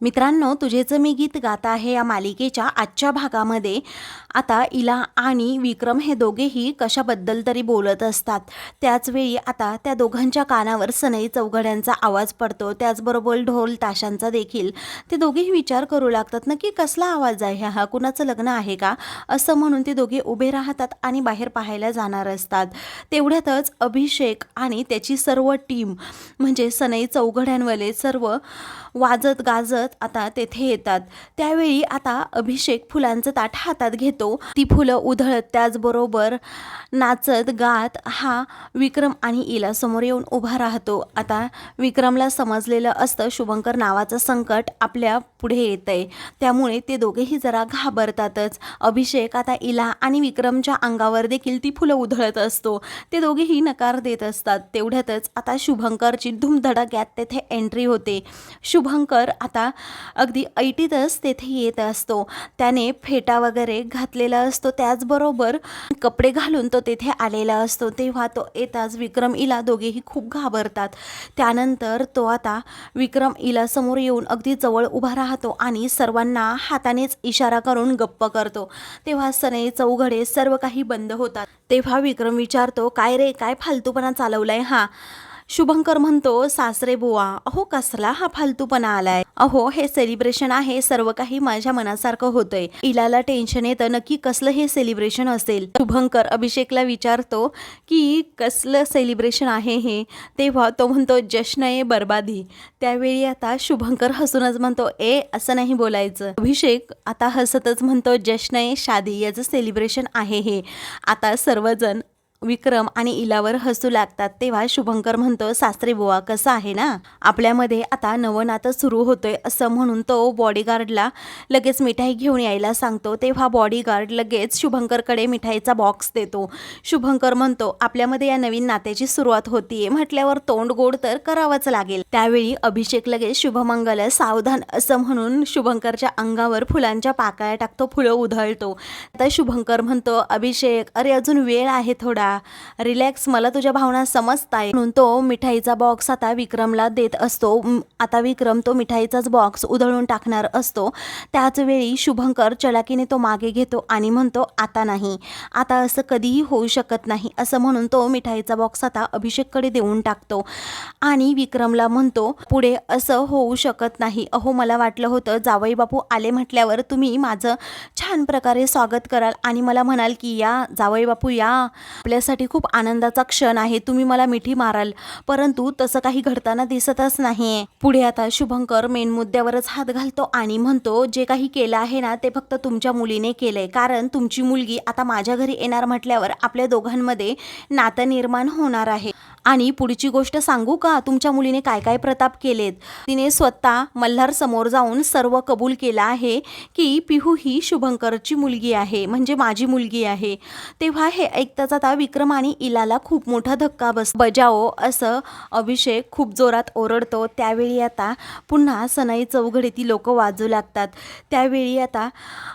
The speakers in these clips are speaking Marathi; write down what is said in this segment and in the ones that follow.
मित्रांनो तुझेचं मी गीत गात आहे या मालिकेच्या आजच्या भागामध्ये आता इला आणि विक्रम हे दोघेही कशाबद्दल तरी बोलत असतात. त्याचवेळी आता त्या दोघांच्या कानावर सनई चौघड्यांचा आवाज पडतो. त्याचबरोबर ढोल ताशांचा देखील. ते दोघेही विचार करू लागतात नक्की कसला आवाज आहे हा? कुणाचं लग्न आहे का? असं म्हणून ते दोघे उभे राहतात आणि बाहेर पाहायला जाणार असतात. तेवढ्यातच अभिषेक आणि त्याची सर्व टीम म्हणजे सनई चौघड्यांवाले सर्व वाजत गाजत आता तेथे येतात. त्यावेळी आता अभिषेक फुलांचं ताट हातात घेतो. ती फुलं उधळत त्याचबरोबर नाचत गात हा विक्रम आणि इला समोर येऊन उभा राहतो. आता विक्रमला समजलेलं असतं शुभंकर नावाचं संकट आपल्या पुढे येत आहे त्यामुळे ते दोघेही जरा घाबरतातच. अभिषेक आता इला आणि विक्रमच्या अंगावर देखील ती फुलं उधळत असतो. ते दोघेही नकार देत असतात. तेवढ्यातच आता शुभंकरची धुमधडाक्यात तेथे एंट्री होते. शुभंकर आता अगदी ऐटीतच तेथे येत असतो. त्याने फेटा वगैरे घातलेला असतो. त्याचबरोबर कपडे घालून तो तेथे आलेला असतो. तेव्हा तो येताच विक्रम इला दोघेही खूप घाबरतात. त्यानंतर तो आता विक्रम इला समोर येऊन अगदी जवळ उभा राहतो आणि सर्वांना हातानेच इशारा करून गप्प करतो. तेव्हा सनई चौघडे सर्व काही बंद होतात. तेव्हा विक्रम विचारतो काय रे काय फालतूपणा चालवलाय हा? शुभंकर म्हणतो सासरे बुवा अहो कसला हा फालतूपणा आलाय. अहो हे सेलिब्रेशन आहे सर्व काही माझ्या मनासारखं होतंय. इलाला टेन्शन येतं नक्की कसलं हे सेलिब्रेशन असेल? शुभंकर अभिषेकला विचारतो की कसलं सेलिब्रेशन आहे हे? तेव्हा तो म्हणतो जश्न ए बर्बादी. त्यावेळी आता शुभंकर हसूनच म्हणतो ए असं नाही बोलायचं. अभिषेक आता हसतच म्हणतो जश्न ए शादी याचं सेलिब्रेशन आहे हे. आता सर्वजण विक्रम आणि इलावर हसू लागतात तेव्हा शुभंकर म्हणतो सासरे बुवा कसं आहे ना? आपल्यामध्ये आता नवनातं सुरू होतोय असं म्हणून तो बॉडीगार्डला लगेच मिठाई घेऊन यायला सांगतो. तेव्हा बॉडीगार्ड लगेच शुभंकरकडे मिठाईचा बॉक्स देतो. शुभंकर म्हणतो आपल्यामध्ये या नवीन नात्याची सुरुवात होतीये. म्हटल्यावर तोंड गोड तर करावंच लागेल. त्यावेळी अभिषेक लगेच शुभमंगल सावधान असं म्हणून शुभंकरच्या अंगावर फुलांच्या पाकळ्या टाकतो फुलं उधळतो. आता शुभंकर म्हणतो अभिषेक अरे अजून वेळ आहे थोडा. रिलॅक्स मला तुझ्या भावना समजताय. म्हणून तो मिठाईचा बॉक्स आता विक्रमला देत असतो. आता विक्रम तो मिठाईचाच बॉक्स उधळून टाकणार असतो. त्याच वेळी शुभंकर चलाकीने तो मागे घेतो आणि म्हणतो आता नाही. आता असं कधीही होऊ शकत नाही. असं म्हणून तो मिठाईचा बॉक्स आता अभिषेककडे देऊन टाकतो. आणि विक्रमला म्हणतो पुढे असं होऊ शकत नाही. अहो मला वाटलं होतं जावई बापू आले म्हटल्यावर तुम्ही माझं छान प्रकारे स्वागत कराल आणि मला म्हणाल की या जावई बापू या. माझ्यासाठी खूप आनंदाचा क्षण आहे. तुम्ही मला मिठी माराल. परंतु तसं काही घडताना दिसतच नाही पुढे आता शुभंकर मेन मुद्द्यावरच हात घालतो आणि म्हणतो जे काही केलं आहे ना ते फक्त तुमच्या मुलीने केलंय. कारण तुमची मुलगी आता माझ्या घरी येणार म्हटल्यावर आपल्या दोघांमध्ये नातं निर्माण होणार आहे. आणि पुढची गोष्ट सांगू का? तुमच्या मुलीने काय काय प्रताप केलेत? तिने स्वतः मल्हार समोर जाऊन सर्व कबूल केला आहे की पिहू ही शुभंकरची मुलगी आहे म्हणजे माझी मुलगी आहे. तेव्हा हे ऐकताच आता विक्रम आणि इलाला खूप मोठा धक्का बस बजाओ असं अभिषेक खूप जोरात ओरडतो. त्यावेळी आता पुन्हा सनाई चौघडीती लोक वाजू लागतात. त्यावेळी आता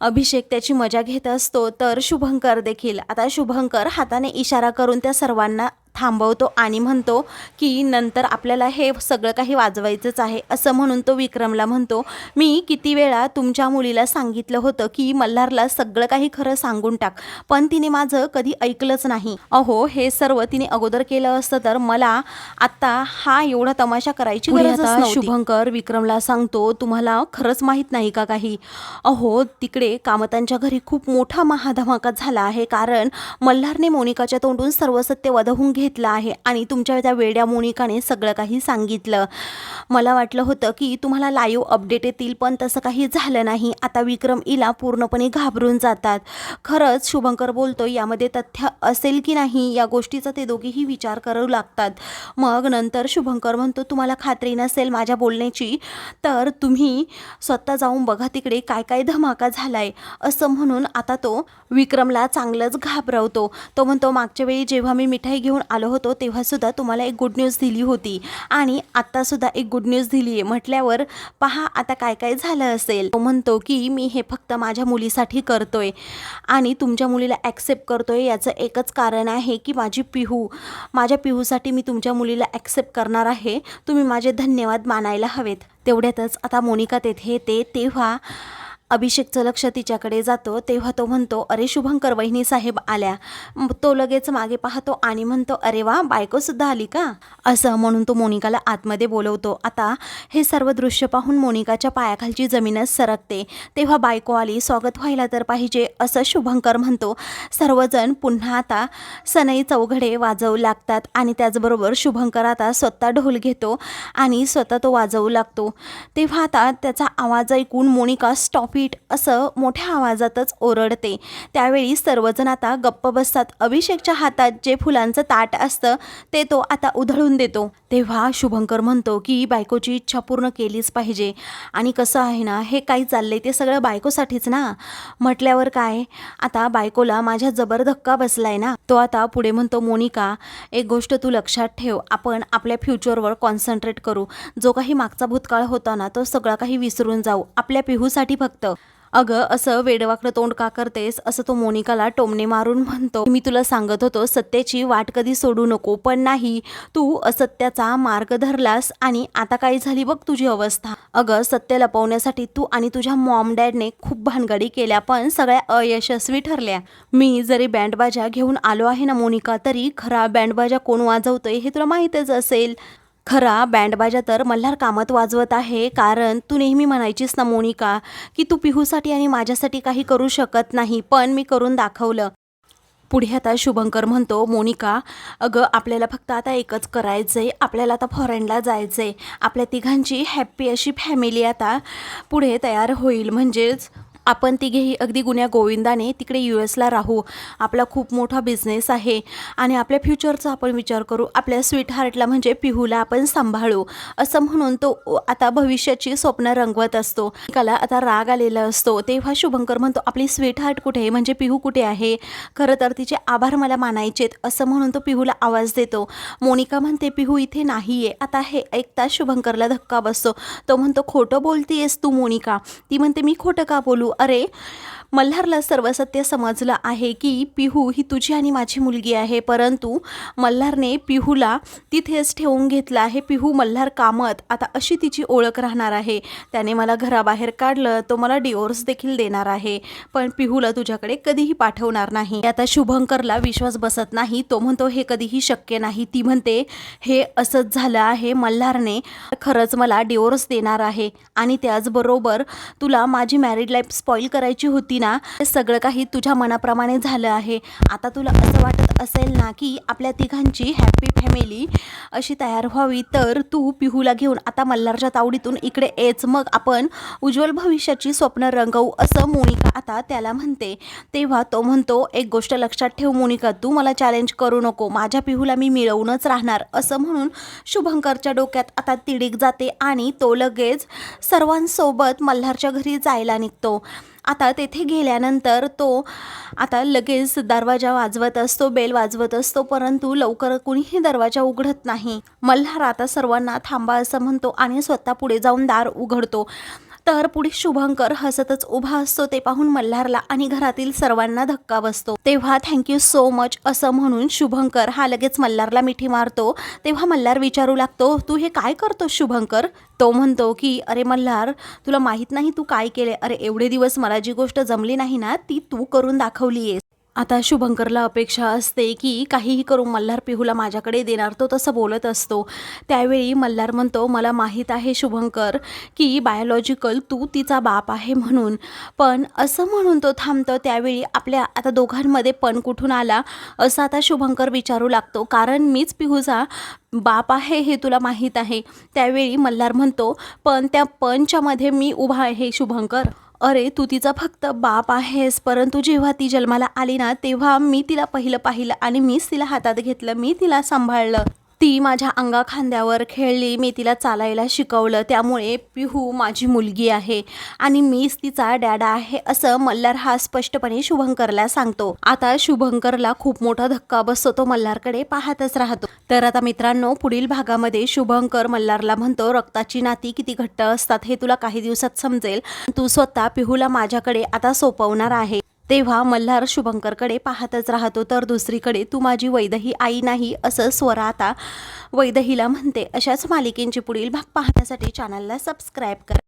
अभिषेक त्याची मजा घेत असतो. तर शुभंकर देखील. आता शुभंकर हाताने इशारा करून त्या सर्वांना थांबवतो आणि म्हणतो की नंतर आपल्याला हे सगळं काही वाजवायचंच आहे असं म्हणून तो विक्रमला म्हणतो मी किती वेळा तुमच्या मुलीला सांगितलं होतं की मल्हारला सगळं काही खरं सांगून टाक पण तिने माझं कधी ऐकलंच नाही. अहो हे सर्व तिने अगोदर केलं असतं तर मला आता हा एवढा तमाशा करायची. शुभंकर विक्रमला सांगतो तुम्हाला खरंच माहीत नाही का काही? अहो तिकडे कामतांच्या घरी खूप मोठा महाधमाका झाला आहे कारण मल्हारने मोनिकाच्या तोंडून सर्व सत्य वधवून घेतलं आहे आणि तुमच्या त्या वेड्या मोनिकाने सगळं काही सांगितलं. मला वाटलं होतं की तुम्हाला लाईव्ह अपडेट येतील पण तसं काही झालं नाही. आता विक्रम इला पूर्णपणे घाबरून जातात. खरंच शुभंकर बोलतो यामध्ये तथ्य असेल की नाही? या गोष्टीचा ते दोघेही विचार करू लागतात. मग नंतर शुभंकर म्हणतो तुम्हाला खात्री नसेल माझ्या बोलण्याची तर तुम्ही स्वतः जाऊन बघा तिकडे काय काय धमाका झालाय. असं म्हणून आता तो विक्रमला चांगलंच घाबरवतो. तो म्हणतो मागच्या वेळी जेव्हा मी मिठाई घेऊन आलो होतो तेव्हासुद्धा तुम्हाला एक गुड न्यूज दिली होती. आणि आत्तासुद्धा एक गुड न्यूज दिली आहे. म्हटल्यावर पहा आता काय काय झालं असेल? तो म्हणतो की मी हे फक्त माझ्या मुलीसाठी करतोय. आणि तुमच्या मुलीला ॲक्सेप्ट करतोय याचं एकच कारण आहे की माझी पिहू माझ्या पिहूसाठी मी तुमच्या मुलीला ॲक्सेप्ट करणार आहे. तुम्ही माझे धन्यवाद मानायला हवेत. तेवढ्यातच आता मोनिका तेथे येते. तेव्हा अभिषेकचं लक्ष तिच्याकडे जातो तेव्हा तो म्हणतो अरे शुभंकर वहिनी साहेब आल्या. तो लगेच मागे पाहतो आणि म्हणतो अरे वा बायकोसुद्धा आली का? असं म्हणून तो मोनिकाला आतमध्ये बोलवतो. आता हे सर्व दृश्य पाहून मोनिकाच्या पायाखालची जमीनच सरकते. तेव्हा बायको आली स्वागत व्हायला तर पाहिजे असं शुभंकर म्हणतो. सर्वजण पुन्हा आता सनई चौघडे वाजवू लागतात आणि त्याचबरोबर शुभंकर आता स्वतः ढोल घेतो आणि स्वतः तो वाजवू लागतो. तेव्हा आता त्याचा आवाज ऐकून मोनिका स्टॉप पीठ असं मोठ्या आवाजातच ओरडते. त्यावेळी सर्वजण आता गप्प बसतात. अभिषेकच्या हातात जे फुलांचं ताट असतं ते तो आता उधळून देतो. तेव्हा शुभंकर म्हणतो की बायकोची इच्छा पूर्ण केलीच पाहिजे. आणि कसं आहे ना हे काही चाललं आहे ते सगळं बायकोसाठीच ना. म्हटल्यावर काय? आता बायकोला माझ्या जबर धक्का बसलाय ना. तो आता पुढे म्हणतो मोनिका एक गोष्ट तू लक्षात ठेव. आपण आपल्या फ्युचरवर कॉन्सन्ट्रेट करू. जो काही मागचा भूतकाळ होता ना तो सगळा काही विसरून जाऊ. आपल्या पिहूसाठी फक्त. अगं असं वेडवाकडं तोंड का करतेस? असं तो मोनिकाला टोमणे मारून म्हणतो. मी तुला सांगत होतो सत्याची वाट कधी सोडू नको. पण नाही तू असत्याचा मार्ग धरलास आणि आता काय झाली बघ तुझी अवस्था. अगं सत्य लपवण्यासाठी तू आणि तुझ्या मॉम डॅडने खूप भानगडी केल्या पण सगळ्या अयशस्वी ठरल्या. मी जरी बँडबाजा घेऊन आलो आहे ना मोनिका तरी खरा बँडबाजा कोण वाजवतोय हे तुला माहीतच असेल. खरा बँडबाजा तर मल्हार कामत वाजवत आहे कारण तू नेहमी म्हणायचीस ना मोनिका की तू पिहूसाठी आणि माझ्यासाठी काही करू शकत नाही पण मी करून दाखवलं. पुढे आता शुभंकर म्हणतो मोनिका अगं आपल्याला फक्त आता एकच करायचं आहे आपल्याला आता फॉरेनला जायचं आहे आपल्या तिघांची हॅप्पी अशी फॅमिली आता पुढे तयार होईल म्हणजेच आपण तिघेही अगदी गुन्ह्या गोविंदाने तिकडे यू एसला राहू. आपला खूप मोठा बिझनेस आहे. आणि आपल्या फ्युचरचा आपण विचार करू. आपल्या स्वीट हार्टला म्हणजे पिहूला आपण सांभाळू. असं म्हणून तो आता भविष्याची स्वप्न रंगवत असतो. एकाला आता राग आलेला असतो. तेव्हा शुभंकर म्हणतो आपली स्वीट हार्ट कुठे आहे? म्हणजे पिहू कुठे आहे? खरं तर तिचे आभार मला मानायचेत. असं म्हणून तो पिहूला आवाज देतो. मोनिका म्हणते पिहू इथे नाही आहे आता हे ऐकता शुभंकरला धक्का बसतो. तो म्हणतो खोटं बोलतीयस तू मोनिका. ती म्हणते मी खोटं का बोलू? अरे मल्हारला सर्व सत्य समजलं आहे की पिहू ही तुझी आणि माझी मुलगी आहे परंतु मल्हारने पिहूला तिथेच ठेवून घेतलं आहे. पिहू मल्हार कामत आता अशी तिची ओळख राहणार आहे. त्याने मला घराबाहेर काढलं तो मला डिवोर्स देखील देणार आहे. पण पिहूला तुझ्याकडे कधीही पाठवणार नाही. आता शुभंकरला विश्वास बसत नाही तो म्हणतो हे कधीही शक्य नाही. ती म्हणते हे असंच झालं आहे मल्हारने खरंच मला डिवोर्स देणार आहे. आणि त्याचबरोबर तुला माझी मॅरिड लाईफ स्पॉईल करायची होती ना हे सगळं काही तुझ्या मनाप्रमाणे झालं आहे. आता तुला असं वाटत असेल ना की आपल्या तिघांची हॅपी फॅमिली अशी तयार व्हावी तर तू पिहूला घेऊन आता मल्हारच्या तावडीतून इकडे येच. मग आपण उज्ज्वल भविष्याची स्वप्न रंगवू असं मोनिका आता त्याला म्हणते. तेव्हा तो म्हणतो एक गोष्ट लक्षात ठेव मोनिका तू मला चॅलेंज करू नको. माझ्या पिहूला मी मिळवूनच राहणार. असं म्हणून शुभंकरच्या डोक्यात आता तिडीक जाते आणि तो लगेच सर्वांसोबत मल्हारच्या घरी जायला निघतो. आता तेथे गेल्यानंतर तो आता लगेच दरवाजा वाजवत असतो बेल वाजवत असतो परंतु लवकर कुणीही दरवाजा उघडत नाही. मल्हार आता सर्वांना थांबा असं म्हणतो आणि स्वतः पुढे जाऊन दार उघडतो. तर पुढे शुभंकर हसतच उभा असतो ते पाहून मल्हारला आणि घरातील सर्वांना धक्का बसतो. तेव्हा थँक्यू सो मच असं म्हणून शुभंकर हा लगेच मल्हारला मिठी मारतो. तेव्हा मल्हार विचारू लागतो तू हे काय करतो शुभंकर? तो म्हणतो की अरे मल्हार तुला माहीत नाही तू काय केले अरे एवढे दिवस मला जी गोष्ट जमली नाही ना ती तू करून दाखवली आहेस आता शुभंकरला अपेक्षा असते की काहीही करून मल्हार पिहूला माझ्याकडे देणार तो तसं बोलत असतो. त्यावेळी मल्हार म्हणतो मला माहीत आहे शुभंकर की बायोलॉजिकल तू तिचा बाप आहे म्हणून. पण असं म्हणून तो थांबतो त्यावेळी आपल्या आता दोघांमध्ये पण कुठून आला असं आता शुभंकर विचारू लागतो. कारण मीच पिहूचा बाप आहे हे तुला माहीत आहे. त्यावेळी मल्हार म्हणतो पण त्या पंच्यामध्ये मी उभा आहे शुभंकर. अरे तू तिचा फक्त बाप आहेस परंतु जेव्हा ती जन्माला आली ना तेव्हा मी तिला पहिलं पाहिलं आणि मीच तिला हातात घेतलं मी तिला सांभाळलं. ती माझ्या अंगा खांद्यावर खेळली मी तिला चालायला शिकवलं. त्यामुळे पिहू माझी मुलगी आहे आणि मीच तिचा डॅडा आहे असं मल्हार हा स्पष्टपणे शुभंकरला सांगतो. आता शुभंकरला खूप मोठा धक्का बसतो तो मल्हारकडे पाहतच राहतो. तर आता मित्रांनो पुढील भागामध्ये शुभंकर मल्हारला म्हणतो रक्ताची नाती किती घट्ट असतात हे तुला काही दिवसात समजेल. तू स्वतः पिहूला माझ्याकडे आता सोपवणार आहे. तेव्हा मल्हार शुभंकरकडे पाहतच राहतो तर दुसरीकडे तू माझी वैदही आई नाही असं स्वरा आता वैदहीला म्हणते. अशाच मालिकेंची पुढील भाग पाहण्यासाठी चॅनलला सबस्क्राईब करा.